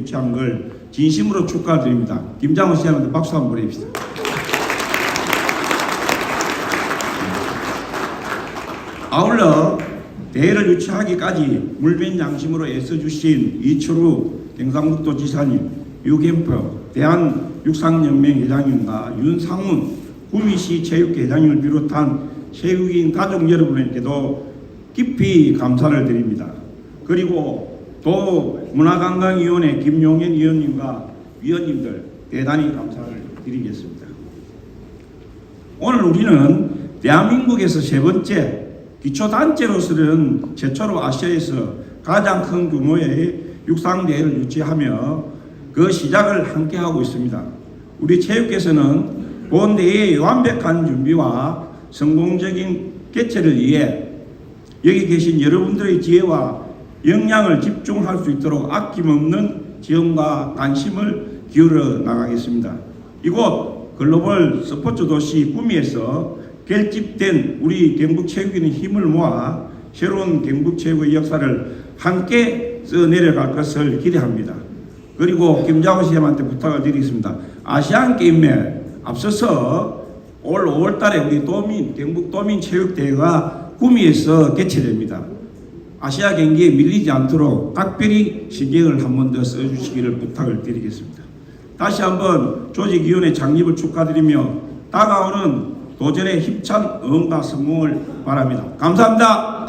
유치한 걸 진심으로 축하드립니다. 김장호 씨한테 박수 한번 보내십시오. 아울러 대회를 유치하기까지 물변 양심으로 애써주신 이철우 경상북도 지사님, 유캠프 대한 육상연맹 회장님과 윤상훈 구미시 체육회 회장님을 비롯한 체육인 가족 여러분에게도 깊이 감사를 드립니다. 그리고 또 문화관광위원회 김용현 위원님과 위원님들 대단히 감사를 드리겠습니다. 오늘 우리는 대한민국에서 세 번째 기초단체로서는 최초로 아시아에서 가장 큰 규모의 육상대회를 유치하며 그 시작을 함께 하고 있습니다. 우리 체육계에서는 본 대회의 완벽한 준비와 성공적인 개최를 위해 여기 계신 여러분들의 지혜와 역량을 집중할 수 있도록 아낌없는 지원과 관심을 기울여 나가겠습니다. 이곳 글로벌 스포츠 도시 구미에서 결집된 우리 경북체육인의 힘을 모아 새로운 경북체육의 역사를 함께 써내려갈 것을 기대합니다. 그리고 김장호 씨한테 부탁을 드리겠습니다. 아시안 게임에 앞서서 올 5월달에 우리 도민 경북 도민 체육대회가 구미에서 개최됩니다. 아시아 경기에 밀리지 않도록 각별히 신경을 한 번 더 써주시기를 부탁을 드리겠습니다. 다시 한번 조직위원회 창립을 축하드리며 다가오는 도전의 힘찬 응원과 성공을 바랍니다. 감사합니다.